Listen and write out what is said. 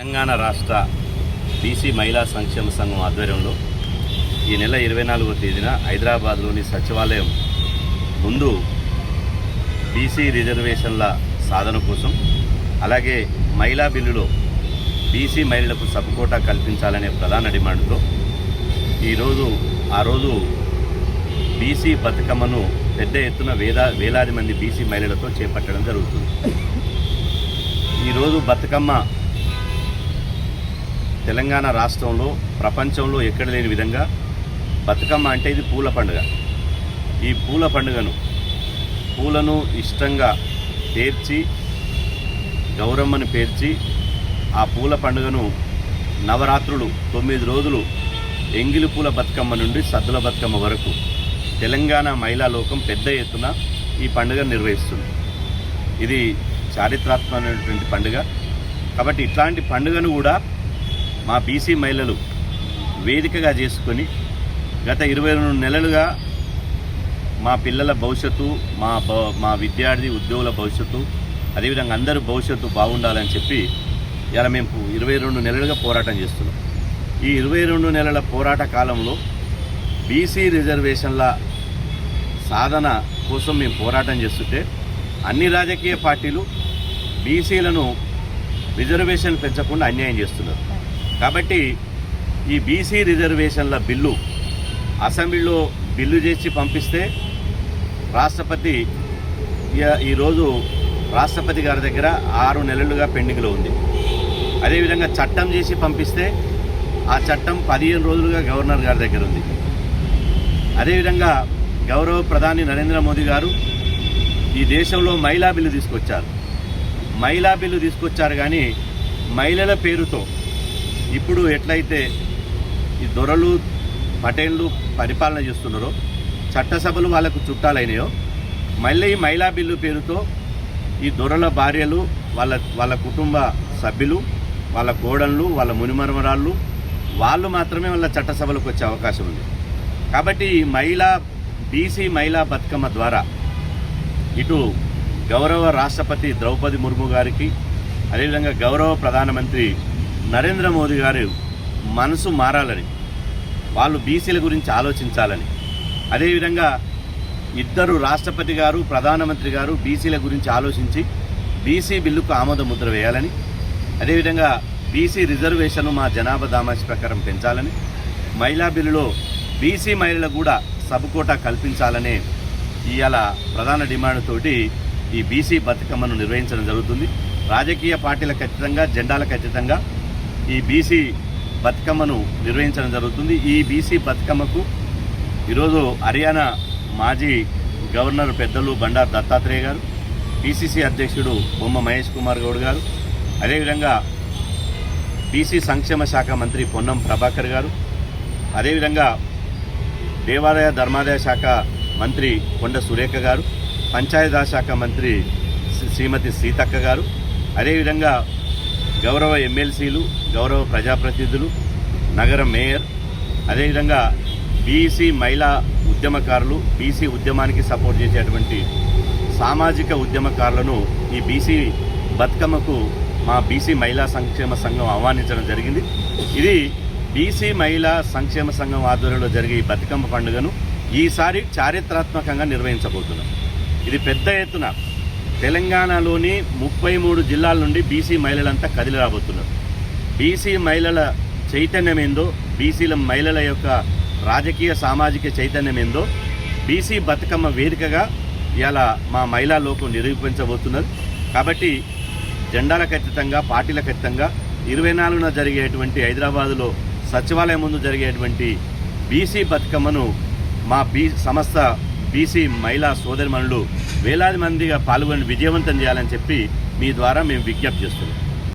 తెలంగాణ రాష్ట్ర బీసీ మహిళా సంక్షేమ సంఘం ఆధ్వర్యంలో ఈ నెల ఇరవై నాలుగో తేదీన హైదరాబాద్లోని సచివాలయం ముందు బీసీ రిజర్వేషన్ల సాధన కోసం అలాగే మహిళా బిల్లులో బీసీ మహిళలకు సపోకోటా కల్పించాలనే ప్రధాన డిమాండ్తో ఈరోజు ఆ రోజు బీసీ బతుకమ్మను పెద్ద ఎత్తున వేదా వేలాది మంది బీసీ మహిళలతో చేపట్టడం జరుగుతుంది. ఈరోజు బతుకమ్మ తెలంగాణ రాష్ట్రంలో ప్రపంచంలో ఎక్కడ లేని విధంగా బతుకమ్మ అంటే ఇది పూల పండుగ. ఈ పూల పండుగను పూలను ఇష్టంగా పేర్చి గౌరమ్మను పేర్చి ఆ పూల పండుగను నవరాత్రులు తొమ్మిది రోజులు ఎంగిలి పూల బతుకమ్మ నుండి సద్దుల బతుకమ్మ వరకు తెలంగాణ మహిళా లోకం పెద్ద ఎత్తున ఈ పండుగ నిర్వహిస్తుంది. ఇది చారిత్రాత్మకమైనటువంటి పండుగ. కాబట్టి ఇట్లాంటి పండుగను కూడా మా బీసీ మహిళలు వేదికగా చేసుకొని గత ఇరవై రెండు నెలలుగా మా పిల్లల భవిష్యత్తు మా మా విద్యార్థి ఉద్యోగుల భవిష్యత్తు అదేవిధంగా అందరూ భవిష్యత్తు బాగుండాలని చెప్పి ఇలా మేము ఇరవై రెండు నెలలుగా పోరాటం చేస్తున్నాం. ఈ ఇరవై రెండు నెలల పోరాట కాలంలో బీసీ రిజర్వేషన్ల సాధన కోసం మేము పోరాటం చేస్తుంటే అన్ని రాజకీయ పార్టీలు బీసీలను రిజర్వేషన్ పెంచకుండా అన్యాయం చేస్తున్నారు. కాబట్టి ఈ బీసీ రిజర్వేషన్ల బిల్లు అసెంబ్లీలో బిల్లు చేసి పంపిస్తే రాష్ట్రపతి ఈరోజు రాష్ట్రపతి గారి దగ్గర ఆరు నెలలుగా పెండింగ్లో ఉంది. అదేవిధంగా చట్టం చేసి పంపిస్తే ఆ చట్టం పదిహేను రోజులుగా గవర్నర్ గారి దగ్గర ఉంది. అదేవిధంగా గౌరవ ప్రధాని నరేంద్ర మోదీ గారు ఈ దేశంలో మహిళా బిల్లు తీసుకొచ్చారు. మహిళా బిల్లు తీసుకొచ్చారు కానీ మహిళల పేరుతో ఇప్పుడు ఎట్లయితే ఈ దొరలు పటేన్లు పరిపాలన చేస్తున్నారో చట్టసభలు వాళ్ళకు చుట్టాలైనయో మళ్ళీ ఈ మహిళా బిల్లు పేరుతో ఈ దొరల భార్యలు వాళ్ళ వాళ్ళ కుటుంబ సభ్యులు వాళ్ళ కోడళ్ళు వాళ్ళ మునిమరమరాళ్ళు వాళ్ళు మాత్రమే వాళ్ళ చట్టసభలకు వచ్చే అవకాశం ఉంది. కాబట్టి ఈ మహిళా బీసీ మహిళా బతుకమ్మ ద్వారా ఇటు గౌరవ రాష్ట్రపతి ద్రౌపది ముర్ము గారికి అదేవిధంగా గౌరవ ప్రధానమంత్రి నరేంద్ర మోదీ గారు మనసు మారాలని వాళ్ళు బీసీల గురించి ఆలోచించాలని. అదేవిధంగా ఇద్దరు రాష్ట్రపతి గారు ప్రధానమంత్రి గారు బీసీల గురించి ఆలోచించి బీసీ బిల్లుకు ఆమోద ముద్ర వేయాలని అదేవిధంగా బీసీ రిజర్వేషన్ మా జనాభా దామాసి ప్రకారం పెంచాలని మహిళా బిల్లులో బీసీ మహిళలకు కూడా సబకోటా కల్పించాలనే ఇవాళ ప్రధాన డిమాండ్ తోటి ఈ బీసీ బతుకమ్మను నిర్వహించడం జరుగుతుంది. రాజకీయ పార్టీల ఖచ్చితంగా జెండాల ఖచ్చితంగా ఈ బీసీ బతుకమ్మను నిర్వహించడం జరుగుతుంది. ఈ బీసీ బతుకమ్మకు ఈరోజు హర్యానా మాజీ గవర్నర్ పెద్దలు బండారు దత్తాత్రేయ గారు పిసిసి అధ్యక్షుడు బొమ్మ మహేష్ కుమార్ గౌడ్ గారు అదేవిధంగా బీసీ సంక్షేమ శాఖ మంత్రి పొన్నం ప్రభాకర్ గారు అదేవిధంగా దేవాదాయ ధర్మాదాయ శాఖ మంత్రి కొండ సురేఖ గారు పంచాయతీరాజ్ శాఖ మంత్రి శ్రీ- శ్రీమతి సీతక్క గారు అదేవిధంగా గౌరవ ఎమ్మెల్సీలు గౌరవ ప్రజాప్రతినిధులు నగర మేయర్ అదేవిధంగా బీసీ మహిళా ఉద్యమకారులు బీసీ ఉద్యమానికి సపోర్ట్ చేసేటువంటి సామాజిక ఉద్యమకారులను ఈ బీసీ బతుకమ్మకు మా బీసీ మహిళా సంక్షేమ సంఘం ఆహ్వానించడం జరిగింది. ఇది బీసీ మహిళా సంక్షేమ సంఘం ఆధ్వర్యంలో జరిగే ఈ బతుకమ్మ పండుగను ఈసారి చారిత్రాత్మకంగా నిర్వహించబోతున్నాం. ఇది పెద్ద ఎత్తున తెలంగాణలోని ముప్పై మూడు జిల్లాల నుండి బీసీ మహిళలంతా కదిలి రాబోతున్నారు. బీసీ మహిళల చైతన్యం ఏందో బీసీల మహిళల యొక్క రాజకీయ సామాజిక చైతన్యం ఏందో బీసీ బతుకమ్మ వేదికగా ఇలా మా మహిళా లోకం నిరూపించబోతున్నారు కాబట్టి జెండాల ఖచ్చితంగా పార్టీల ఖచ్చితంగా ఇరవై నాలుగున జరిగేటువంటి హైదరాబాదులో సచివాలయం ముందు జరిగేటువంటి బీసీ బతుకమ్మను మా బీ సంస్థ బీసీ మహిళా సోదరిమణులు వేలాది మందిగా పాల్గొని విజయవంతం చేయాలని చెప్పి మీ ద్వారా మేము విజ్ఞప్తి చేస్తున్నాం.